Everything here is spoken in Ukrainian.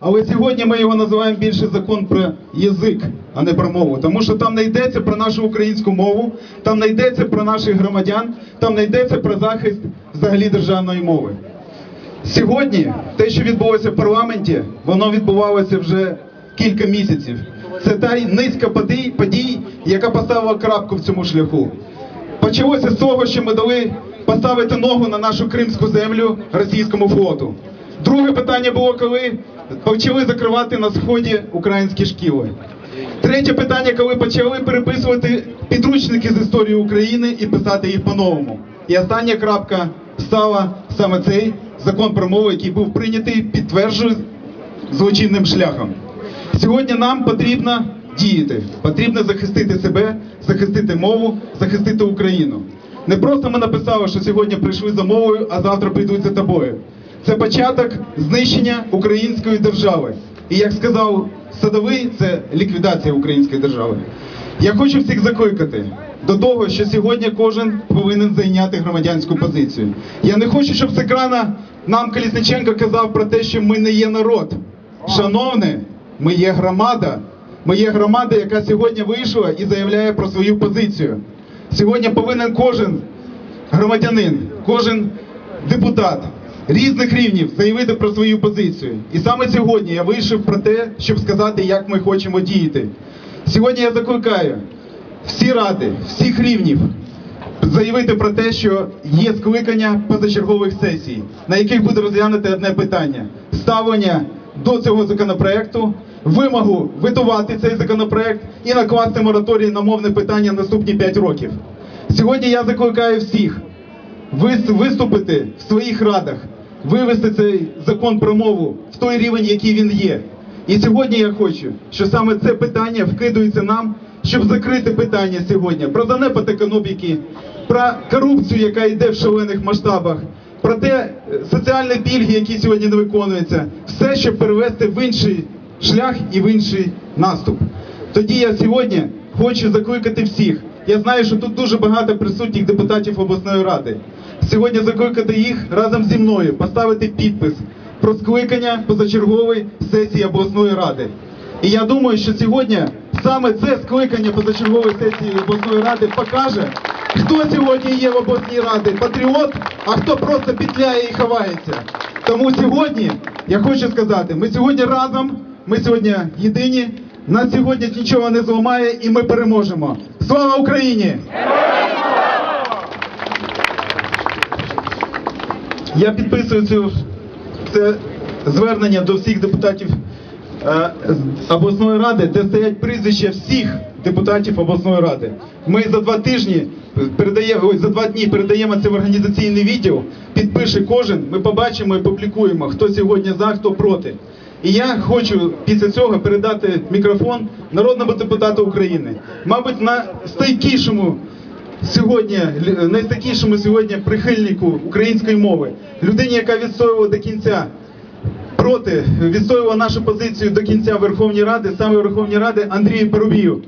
Але сьогодні ми його називаємо більше закон про язик, а не про мову. Тому що там не йдеться про нашу українську мову, там не йдеться про наших громадян, там не йдеться про захист взагалі державної мови. Сьогодні те, що відбулося в парламенті, воно відбувалося вже кілька місяців. Це та низка подій, подій, яка поставила крапку в цьому шляху. Почалося з того, що ми дали поставити ногу на нашу кримську землю російському флоту. Друге питання було, коли почали закривати на сході українські шкіли. Третє питання, коли почали переписувати підручники з історії України і писати їх по-новому. І остання крапка стала саме цей закон про мову, який був прийнятий, підтверджує злочинним шляхом. Сьогодні нам потрібно діяти, потрібно захистити себе, захистити мову, захистити Україну. Не просто ми написали, що сьогодні прийшли за мовою, а завтра прийдуть за тобою. Це початок знищення української держави. І як сказав Садовий, це ліквідація української держави. Я хочу всіх закликати до того, що сьогодні кожен повинен зайняти громадянську позицію. Я не хочу, щоб з екрана нам Колісниченко казав про те, що ми не є народ. Шановне, ми є громада. Ми є громада, яка сьогодні вийшла і заявляє про свою позицію. Сьогодні повинен кожен громадянин, кожен депутат різних рівнів заявити про свою позицію. І саме сьогодні я вийшов про те, щоб сказати, як ми хочемо діяти. Сьогодні я закликаю всі ради, всіх рівнів заявити про те, що є скликання позачергових сесій, на яких буде розглянути одне питання: ставлення до цього законопроекту, вимогу витувати цей законопроект і накласти мораторій на мовне питання наступні 5 років. Сьогодні я закликаю всіх виступити в своїх радах, вивести цей закон про мову в той рівень, який він є. І сьогодні я хочу, що саме це питання вкидується нам, щоб закрити питання сьогодні про занепад економіки, про корупцію, яка йде в шалених масштабах, про те е, соціальні пільги, які сьогодні не виконуються, все, щоб перевести в інший шлях і в інший наступ. Тоді я сьогодні хочу закликати всіх. Я знаю, що тут дуже багато присутніх депутатів обласної ради. Сьогодні закликати їх разом зі мною поставити підпис про скликання позачергової сесії обласної ради. І я думаю, що сьогодні саме це скликання позачергової сесії обласної ради покаже, хто сьогодні є в обласній раді патріот, а хто просто петляє і ховається. Тому сьогодні я хочу сказати, ми сьогодні разом, ми сьогодні єдині. Нас сьогодні нічого не зламає і ми переможемо. Слава Україні! Я підписую цю це звернення до всіх депутатів е, обласної ради, де стоять прізвища всіх депутатів обласної ради. Ми за два тижні передаємо за два дні передаємо це в організаційний відділ. Підпише кожен. Ми побачимо і публікуємо, хто сьогодні за, хто проти. І я хочу після цього передати мікрофон народному депутату України. Мабуть, на сьогодні найстайкішому сьогодні прихильнику української мови, людині, яка відстоювала до кінця проти, відстоювала нашу позицію до кінця Верховної Ради, саме Верховній Ради Андрію Парубію.